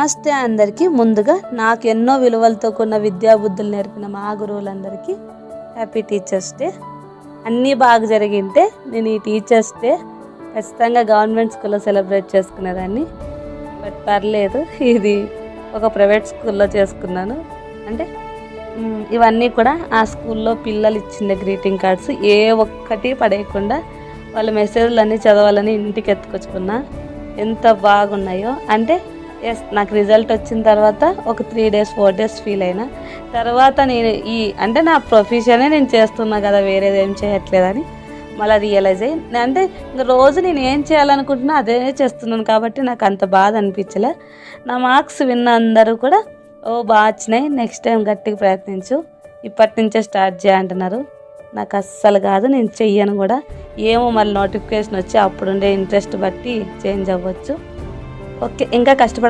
నమస్తే అందరికీ. ముందుగా నాకు ఎన్నో విలువలతో కూడిన విద్యాబుద్ధులు నేర్పిన మా గురువులందరికీ హ్యాపీ టీచర్స్ డే అన్నీ బాగా జరిగింటే నేను ఈ టీచర్స్ డే ఖచ్చితంగా గవర్నమెంట్ స్కూల్లో సెలబ్రేట్ చేసుకునేదాన్ని. బట్ పర్లేదు ఇది ఒక ప్రైవేట్ స్కూల్లో చేసుకున్నాను. అంటే ఇవన్నీ కూడా ఆ స్కూల్లో పిల్లలు ఇచ్చిన గ్రీటింగ్ కార్డ్స్. ఏ ఒక్కటి పడేయకుండా వాళ్ళ మెసేజ్లు అన్నీ చదవాలని ఇంటికి ఎత్తుకొచ్చుకున్నా. ఎంత బాగున్నాయో. అంటే ఎస్ నాకు రిజల్ట్ వచ్చిన తర్వాత ఒక three days four days feel అయినా. తర్వాత నేను ఈ అంటే నా ప్రొఫెషనే నేను చేస్తున్నా కదా వేరేది ఏం చేయట్లేదని మళ్ళీ రియలైజ్ అయ్యి అంటే ఇంక రోజు నేను ఏం చేయాలనుకుంటున్నా అదే చేస్తున్నాను కాబట్టి నాకు అంత బాధ అనిపించలే. నా మార్క్స్ విన్న అందరూ కూడా ఓ బాగా వచ్చినాయి నెక్స్ట్ టైం గట్టిగా ప్రయత్నించు. ఇప్పటి నుంచే స్టార్ట్ చేయంటున్నారు నాకు అస్సలు కాదు నేను చెయ్యను కూడా. ఏమో మళ్ళీ నోటిఫికేషన్ వచ్చి అప్పుడుండే ఇంట్రెస్ట్ బట్టి చేంజ్ అవ్వచ్చు. ఓకే ఇంకా కష్టపడ